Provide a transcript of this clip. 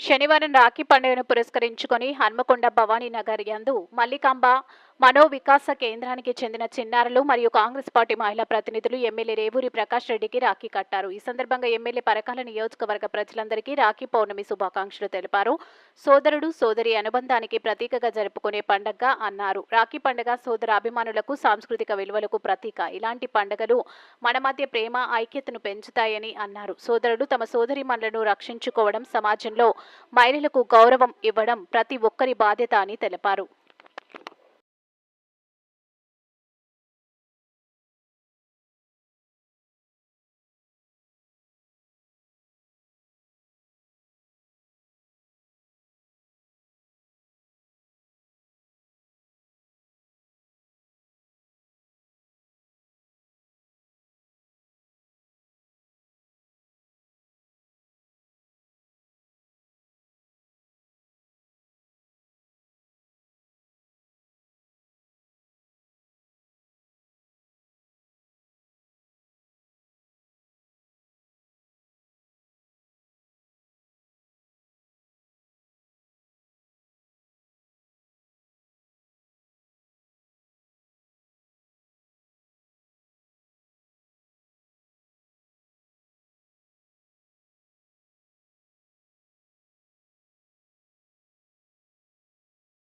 శనివారం రాఖీ పండుగను పురస్కరించుకొని హన్మకొండ భవానీ నగర్ యందు మల్లికాంబ మనోవికాస కేంద్రానికి చెందిన చిన్నారులు మరియు కాంగ్రెస్ పార్టీ మహిళా ప్రతినిధులు ఎమ్మెల్యే రేవూరి ప్రకాష్ రెడ్డికి రాఖీ కట్టారు. ఈ సందర్భంగా ఎమ్మెల్యే పరకాల నియోజకవర్గ ప్రజలందరికీ రాఖీ పౌర్ణమి శుభాకాంక్షలు తెలిపారు. సోదరుడు సోదరి అనుబంధానికి ప్రతీకగా జరుపుకునే పండగగా అన్నారు. రాఖీ పండుగ సోదర అభిమానులకు సాంస్కృతిక విలువలకు ప్రతీక. ఇలాంటి పండుగలు మన మధ్య ప్రేమ ఐక్యతను పెంచుతాయని అన్నారు. సోదరుడు తమ సోదరిమణులను రక్షించుకోవడం సమాజంలో మహిళలకు గౌరవం ఇవ్వడం ప్రతి ఒక్కరి బాధ్యత అని తెలిపారు.